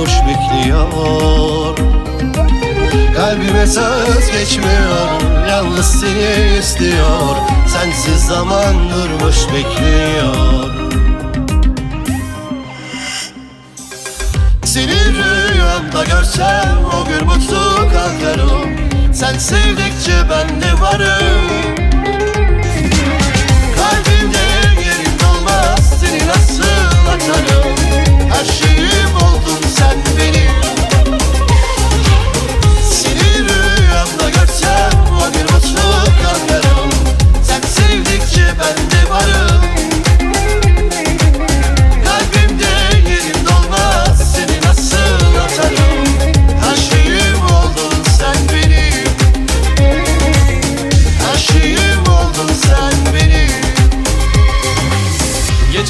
boş bekliyor. Kalbime söz geçmiyor Yalnız seni istiyor. Sensiz zaman durmuş bekliyor. Seni rüyamda görsem O gün mutlu kalkarım Sen sevdikçe ben de varım